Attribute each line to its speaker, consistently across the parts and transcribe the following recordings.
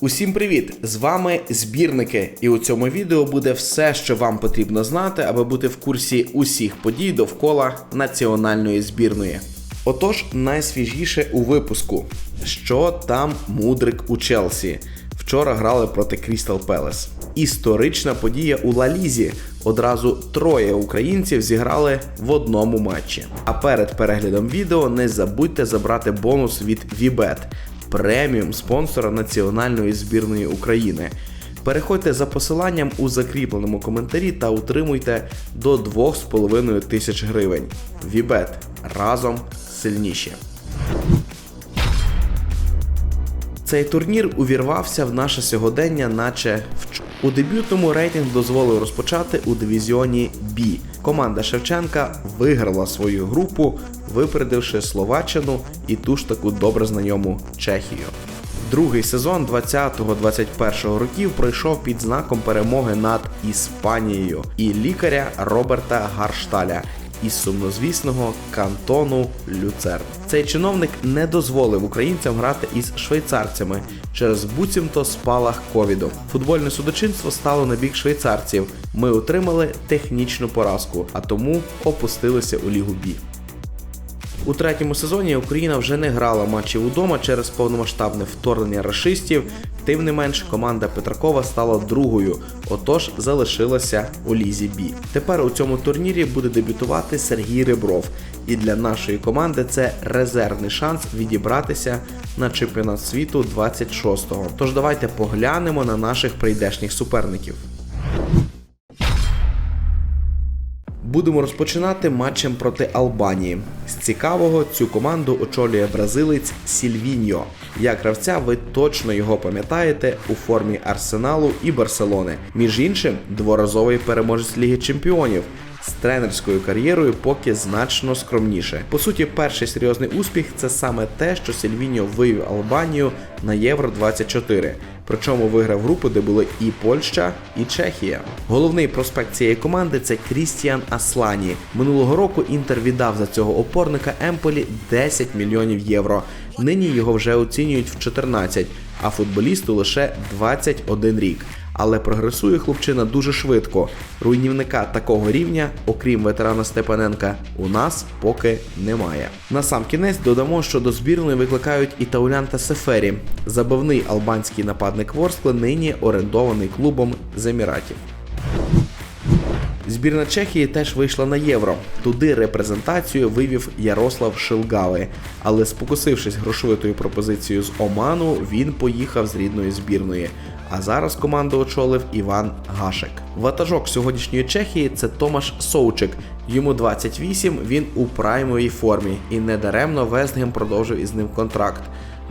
Speaker 1: Усім привіт! З вами збірники, і у цьому відео буде все, що вам потрібно знати, аби бути в курсі усіх подій довкола національної збірної. Отож, найсвіжіше у випуску: що там мудрик у Челсі? Вчора грали проти Крістал Пелес. Історична подія у Лалізі. Одразу троє українців зіграли в одному матчі. А перед переглядом відео не забудьте забрати бонус від Vbet, преміум спонсора національної збірної України. Переходьте за посиланням у закріпленому коментарі та утримуйте до 2,5 тисяч гривень. Вібет разом сильніші. Цей турнір увірвався в наше сьогодення, наче вч... у дебютному рейтинг дозволив розпочати у дивізіоні Бі. Команда Шевченка виграла свою групу, випередивши Словаччину і ту ж таку добре знайому Чехію. Другий сезон 20-21 років пройшов під знаком перемоги над Іспанією і лікаря Роберта Гаршталя із сумнозвісного кантону Люцерн. Цей чиновник не дозволив українцям грати із швейцарцями через буцімто спалах ковіду. Футбольне судочинство стало на бік швейцарців. Ми отримали технічну поразку, а тому опустилися у лігу Бі. У третьому сезоні Україна вже не грала матчів удома через повномасштабне вторгнення рашистів. Тим не менш, команда Петракова стала другою, отож залишилася у лізі Бі. Тепер у цьому турнірі буде дебютувати Сергій Ребров. І для нашої команди це резервний шанс відібратися на чемпіонат світу 26-го. Тож давайте поглянемо на наших прийдешніх суперників. Будемо розпочинати матчем проти Албанії. З цікавого цю команду очолює бразилець Сільвіньо. Як гравця, ви точно його пам'ятаєте у формі Арсеналу і Барселони. Між іншим, дворазовий переможець Ліги Чемпіонів. З тренерською кар'єрою поки значно скромніше. По суті, перший серйозний успіх це саме те, що Сільвіньо вивів Албанію на Євро 24 Причому виграв групу, де були і Польща, і Чехія. Головний проспект цієї команди це Крістіан Аслані. Минулого року Інтер віддав за цього опорника Емполі 10 мільйонів євро. Нині його вже оцінюють в 14, а футболісту лише 21 рік. Але прогресує хлопчина дуже швидко. Руйнівника такого рівня, окрім ветерана Степаненка, у нас поки немає. На сам кінець додамо, що до збірної викликають і Таулянта Сефері. Забавний албанський нападник Ворскли нині орендований клубом з Еміратів. Збірна Чехії теж вийшла на євро. Туди репрезентацію вивів Ярослав Шилгави. Але спокусившись грошовитою пропозицією з Оману, він поїхав з рідної збірної. А зараз команду очолив Іван Гашек. Ватажок сьогоднішньої Чехії це Томаш Соучик. Йому 28, він у праймовій формі, і недаремно Вестгем продовжив із ним контракт.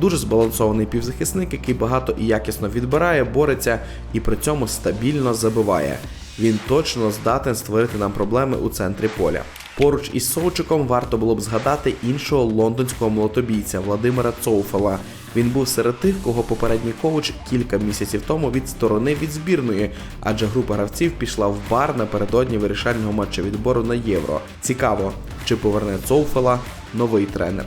Speaker 1: Дуже збалансований півзахисник, який багато і якісно відбирає, бореться і при цьому стабільно забиває. Він точно здатен створити нам проблеми у центрі поля. Поруч із Соучиком варто було б згадати іншого лондонського молотобійця Владимира Цоуфела. Він був серед тих, кого попередній коуч кілька місяців тому відсторонив від збірної, адже група гравців пішла в бар напередодні вирішального матча відбору на євро. Цікаво, чи поверне Цоуфела новий тренер.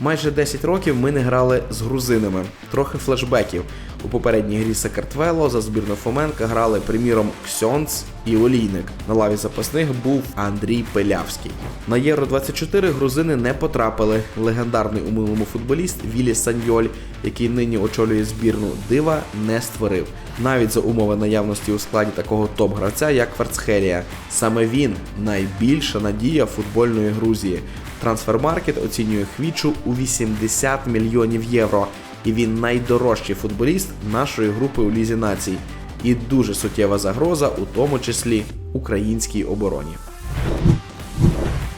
Speaker 1: Майже 10 років ми не грали з грузинами. Трохи флешбеків. У попередній грі Сакартвело за збірну Фоменка грали, приміром, Ксьонц і Олійник. На лаві запасних був Андрій Пелявський. На Євро 24 грузини не потрапили. Легендарний у минулому футболіст Вілі Саньоль, який нині очолює збірну дива, не створив. Навіть за умови наявності у складі такого топ-гравця, як Кварцхелія. Саме він найбільша надія футбольної Грузії. Трансфермаркет оцінює Хвічу у 80 мільйонів євро, і він найдорожчий футболіст нашої групи у Лізі націй. І дуже суттєва загроза, у тому числі українській обороні.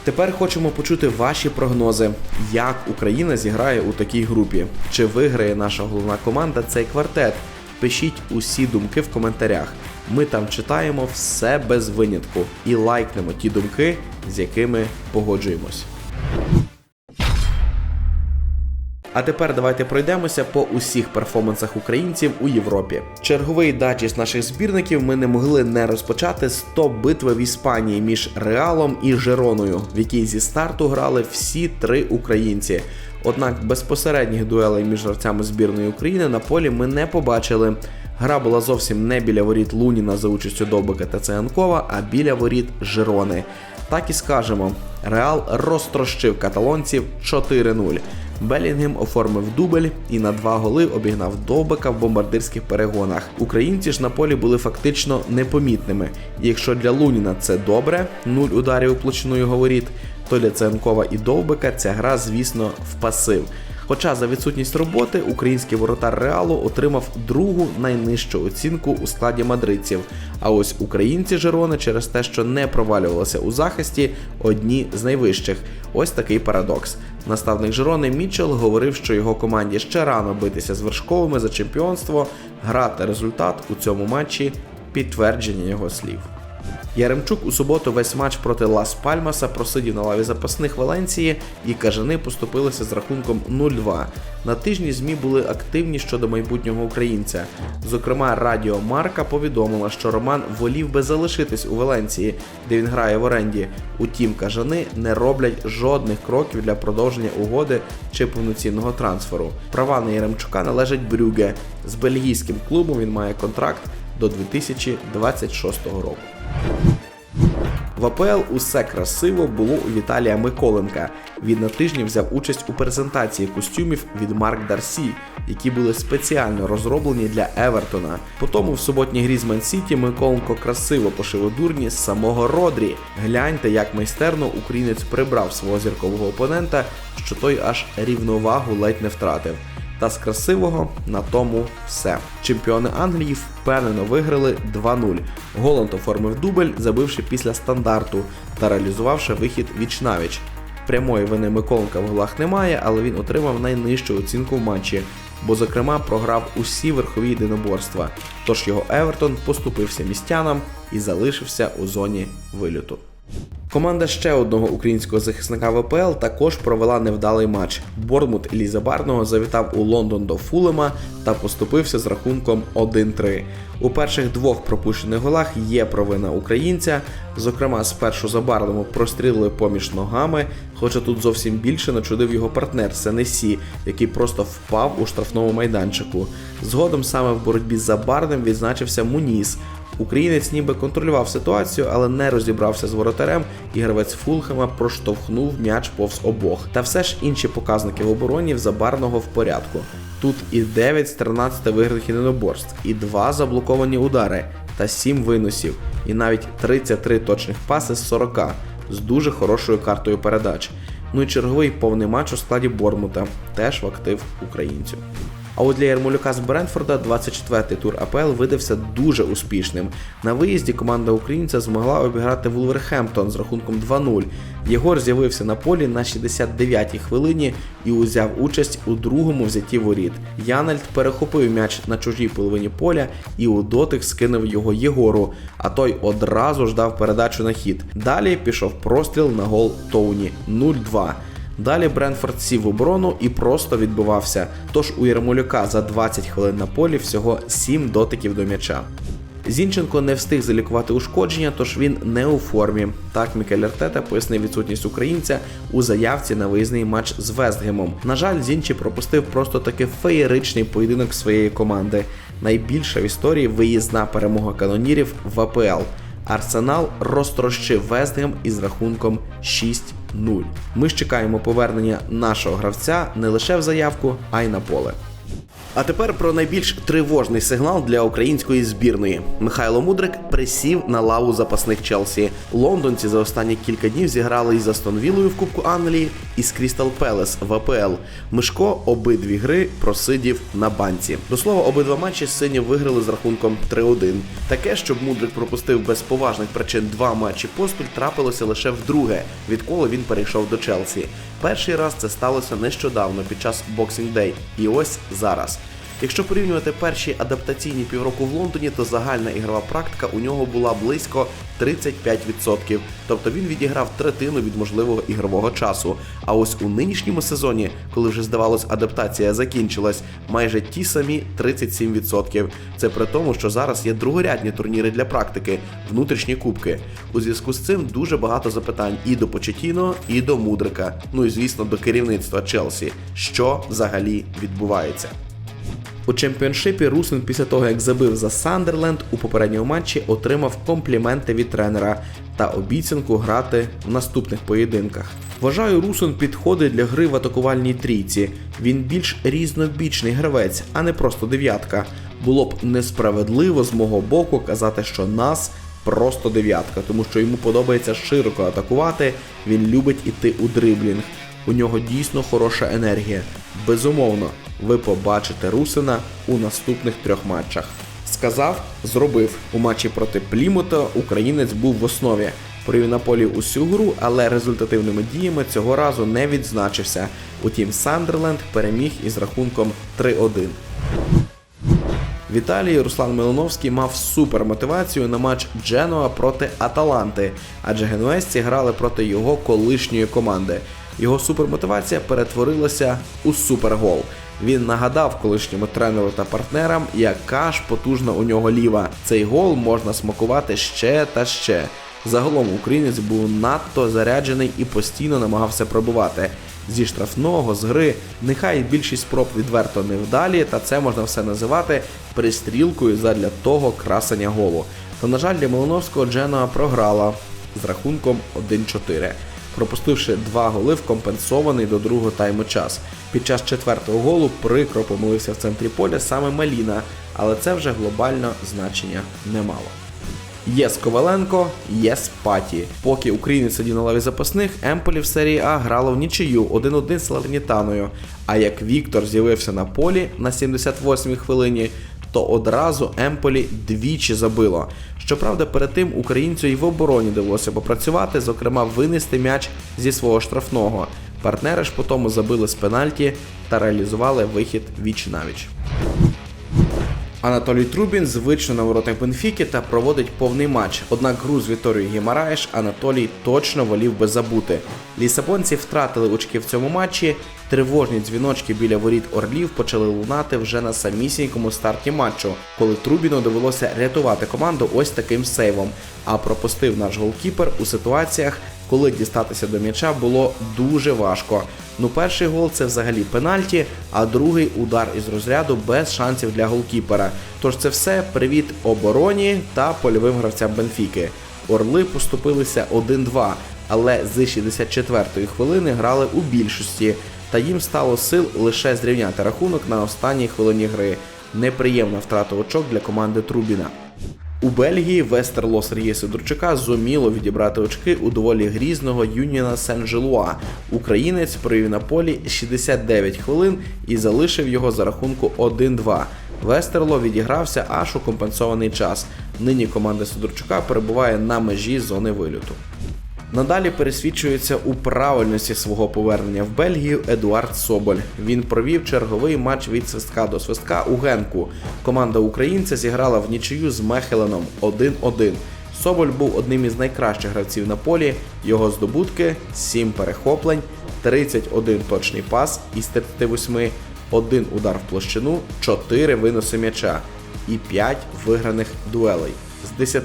Speaker 1: Тепер хочемо почути ваші прогнози, як Україна зіграє у такій групі. Чи виграє наша головна команда цей квартет? Пишіть усі думки в коментарях. Ми там читаємо все без винятку і лайкнемо ті думки, з якими погоджуємось. А тепер давайте пройдемося по усіх перформансах українців у Європі. Черговий даджіс наших збірників ми не могли не розпочати з топ-битви в Іспанії між Реалом і Жероною, в якій зі старту грали всі три українці. Однак безпосередніх дуелей між гравцями збірної України на полі ми не побачили. Гра була зовсім не біля воріт Луніна за участю Довбика та Циганкова, а біля воріт Жирони. Так і скажемо, Реал розтрощив каталонців 4-0. Белінгем оформив дубль і на два голи обігнав Довбика в бомбардирських перегонах. Українці ж на полі були фактично непомітними. Якщо для Луніна це добре, нуль ударів площиною говоріт, то для Ценкова і Довбика ця гра, звісно, в пасив. Хоча за відсутність роботи український воротар Реалу отримав другу найнижчу оцінку у складі мадридців. А ось українці Жерони через те, що не провалювалися у захисті, одні з найвищих. Ось такий парадокс. Наставник Жерони Мітчелл говорив, що його команді ще рано битися з вершковими за чемпіонство. Гра та результат у цьому матчі підтвердження його слів. Яремчук у суботу весь матч проти Лас Пальмаса просидів на лаві запасних Валенції, і кажани поступилися з рахунком 0-2. На тижні ЗМІ були активні щодо майбутнього українця. Зокрема, Радіо Марка повідомила, що Роман волів би залишитись у Валенції, де він грає в оренді. Утім, кажани не роблять жодних кроків для продовження угоди чи повноцінного трансферу. Права на Яремчука належать Брюге. З бельгійським клубом він має контракт до 2026 року. В АПЛ усе красиво було у Віталія Миколенка. Він на тижні взяв участь у презентації костюмів від Марк Дарсі, які були спеціально розроблені для Евертона. Потім в суботній грі з Ман-Сіті Миколенко красиво пошив дурні з самого Родрі. Гляньте, як майстерно українець прибрав свого зіркового опонента, що той аж рівновагу ледь не втратив. Та з красивого на тому все. Чемпіони Англії впевнено виграли 2-0. Голланд оформив дубль, забивши після стандарту та реалізувавши вихід віч-навіч. Прямої вини Миколенка в голах немає, але він отримав найнижчу оцінку в матчі, бо, зокрема, програв усі верхові єдиноборства. Тож його Евертон поступився містянам і залишився у зоні вильоту. Команда ще одного українського захисника ВПЛ також провела невдалий матч. Бормут Ліза Барного завітав у Лондон до Фулема та поступився з рахунком 1-3. У перших двох пропущених голах є провина українця. Зокрема, спершу Забарному прострілили поміж ногами, хоча тут зовсім більше начудив його партнер Сенесі, який просто впав у штрафному майданчику. Згодом саме в боротьбі з Забарним відзначився Муніс. Українець ніби контролював ситуацію, але не розібрався з воротарем, і гравець Фулхема проштовхнув м'яч повз обох. Та все ж інші показники в обороні в Забарного в порядку. Тут і 9 з 13 виграних єдиноборств, і 2 заблоковані удари, та 7 виносів, і навіть 33 точних паси з 40 з дуже хорошою картою передач. Ну і черговий повний матч у складі Бормута, теж в актив українців. А от для Ярмолюка з Брентфорда 24-й тур АПЛ видався дуже успішним. На виїзді команда українця змогла обіграти Вулверхемптон з рахунком 2-0. Єгор з'явився на полі на 69-й хвилині і узяв участь у другому взятті воріт. Янальд перехопив м'яч на чужій половині поля і у дотик скинув його Єгору, а той одразу ж дав передачу на хід. Далі пішов простріл на гол Тоуні 0-2. Далі Бренфорд сів оборону і просто відбивався. Тож у Ярмолюка за 20 хвилин на полі всього 7 дотиків до м'яча. Зінченко не встиг залікувати ушкодження, тож він не у формі. Так Мікель Артета пояснив відсутність українця у заявці на виїзний матч з Вестгемом. На жаль, Зінчі пропустив просто таки феєричний поєдинок своєї команди. Найбільша в історії виїзна перемога канонірів в АПЛ. Арсенал розтрощив Вестгем із рахунком 6-0. Ми ж чекаємо повернення нашого гравця не лише в заявку, а й на поле. А тепер про найбільш тривожний сигнал для української збірної. Михайло Мудрик присів на лаву запасних Челсі. Лондонці за останні кілька днів зіграли із Астон Віллою в Кубку Англії і з Крістал Пелес в АПЛ. Мишко обидві гри просидів на банці. До слова, обидва матчі сині виграли з рахунком 3-1. Таке, щоб Мудрик пропустив без поважних причин два матчі поспіль, трапилося лише вдруге, відколи він перейшов до Челсі. Перший раз це сталося нещодавно під час Boxing Day. І ось зараз. Якщо порівнювати перші адаптаційні півроку в Лондоні, то загальна ігрова практика у нього була близько 35%. Тобто він відіграв третину від можливого ігрового часу. А ось у нинішньому сезоні, коли вже здавалось, адаптація закінчилась, майже ті самі 37%. Це при тому, що зараз є другорядні турніри для практики, внутрішні кубки. У зв'язку з цим дуже багато запитань і до Почетіно, і до Мудрика. Ну і звісно до керівництва Челсі. Що взагалі відбувається? У чемпіоншипі Русин після того, як забив за Сандерленд, у попередньому матчі отримав компліменти від тренера та обіцянку грати в наступних поєдинках. Вважаю, Русин підходить для гри в атакувальній трійці. Він більш різнобічний гравець, а не просто дев'ятка. Було б несправедливо з мого боку казати, що нас просто дев'ятка, тому що йому подобається широко атакувати, він любить іти у дриблінг. У нього дійсно хороша енергія. Безумовно, ви побачите Русина у наступних трьох матчах. Сказав, зробив. У матчі проти Плімута українець був в основі. Провів на полі усю гру, але результативними діями цього разу не відзначився. Утім, Сандерленд переміг із рахунком 3-1. В Італії Руслан Милоновський мав супер мотивацію на матч Дженуа проти Аталанти, адже генуезці грали проти його колишньої команди. Його супермотивація перетворилася у супергол. Він нагадав колишньому тренеру та партнерам, яка ж потужна у нього ліва. Цей гол можна смакувати ще та ще. Загалом українець був надто заряджений і постійно намагався пробувати. Зі штрафного, з гри, нехай більшість спроб відверто невдалі, та це можна все називати пристрілкою задля того красення голу. Та, на жаль, для Милоновського Дженуа програла з рахунком 1-4, пропустивши два голи в компенсований до другого тайму час. Під час четвертого голу прикро помилився в центрі поля саме Маліна, але це вже глобально значення не мало. Єс Коваленко, єс Паті. Поки українець сидів на лаві запасних, Емполі в серії А грало в нічию 1-1 з Ларнітаною. А як Віктор з'явився на полі на 78-й хвилині, то одразу Емполі двічі забило. Щоправда, перед тим українцю і в обороні довелося попрацювати, зокрема винести м'яч зі свого штрафного. Партнери ж по тому забили з пенальті та реалізували вихід віч навіч. Анатолій Трубін звично на воротах Бенфіки та проводить повний матч. Однак гру з Віторією Гімараєш Анатолій точно волів би забути. Лісабонці втратили очки в цьому матчі. Тривожні дзвіночки біля воріт Орлів почали лунати вже на самісінькому старті матчу, коли Трубіну довелося рятувати команду ось таким сейвом. А пропустив наш голкіпер у ситуаціях, коли дістатися до м'яча було дуже важко. Ну, перший гол це взагалі пенальті, а другий удар із розряду без шансів для голкіпера. Тож це все привіт обороні та польовим гравцям Бенфіки. Орли поступилися 1-2, але з 64-ї хвилини грали у більшості, та їм стало сил лише зрівняти рахунок на останній хвилині гри. Неприємна втрата очок для команди Трубіна. У Бельгії Вестерло Сергія Сидорчука зуміло відібрати очки у доволі грізного Юніона Сен-Желуа. Українець провів на полі 69 хвилин і залишив його за рахунку 1-2. Вестерло відігрався аж у компенсований час. Нині команда Сидорчука перебуває на межі зони вильоту. Надалі пересвідчується у правильності свого повернення в Бельгію Едуард Соболь. Він провів черговий матч від свистка до свистка у Генку. Команда українця зіграла в нічию з Мехеленом 1-1. Соболь був одним із найкращих гравців на полі. Його здобутки 7 перехоплень, 31 точний пас із 38, 1 удар в площину, 4 виноси м'яча і 5 виграних дуелей з 10.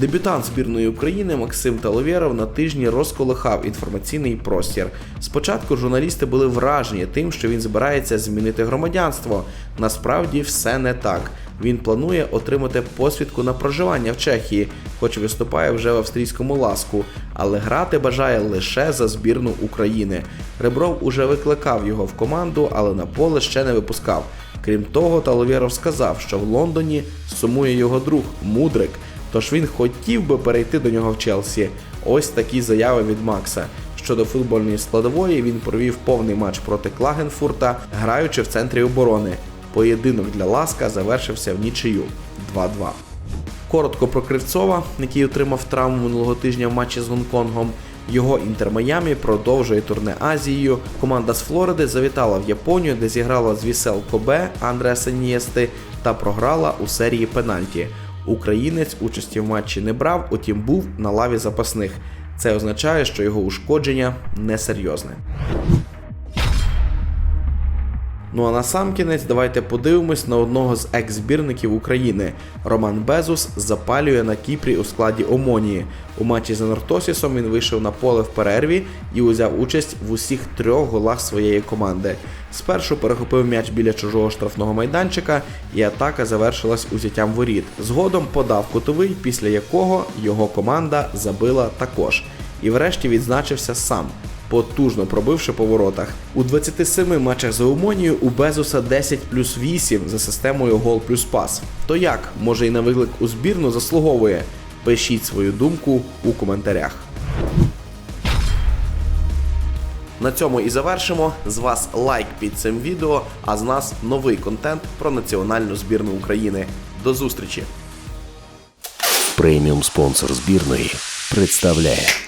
Speaker 1: Дебютант збірної України Максим Таловєров на тижні розколихав інформаційний простір. Спочатку журналісти були вражені тим, що він збирається змінити громадянство. Насправді все не так. Він планує отримати посвідку на проживання в Чехії, хоч виступає вже в австрійському ласку, але грати бажає лише за збірну України. Ребров уже викликав його в команду, але на поле ще не випускав. Крім того, Таловєров сказав, що в Лондоні сумує його друг Мудрик, тож він хотів би перейти до нього в Челсі. Ось такі заяви від Макса. Щодо футбольної складової, він провів повний матч проти Клагенфурта, граючи в центрі оборони. Поєдинок для Ласка завершився в нічию 2-2. Коротко про Кривцова, який отримав травму минулого тижня в матчі з Гонконгом. Його Інтер Майамі продовжує турне Азією. Команда з Флориди завітала в Японію, де зіграла з Вісел Кобе Андреаса Нієсти та програла у серії пенальті. Українець участі в матчі не брав, утім був на лаві запасних. Це означає, що його ушкодження несерйозне. Ну а на сам кінець давайте подивимось на одного з екс-збірників України. Роман Безус запалює на Кіпрі у складі Омонії. У матчі з Анортосісом він вийшов на поле в перерві і узяв участь в усіх трьох голах своєї команди. Спершу перехопив м'яч біля чужого штрафного майданчика, і атака завершилась узяттям воріт. Згодом подав кутовий, після якого його команда забила також. І врешті відзначився сам потужно пробивши по воротах. У 27 матчах за Умонію у Безуса 10 плюс 8 за системою гол плюс пас. То як, може і на виклик у збірну заслуговує? Пишіть свою думку у коментарях. На цьому і завершимо. З вас лайк під цим відео, а з нас новий контент про національну збірну України. До зустрічі!
Speaker 2: Преміум спонсор збірної представляє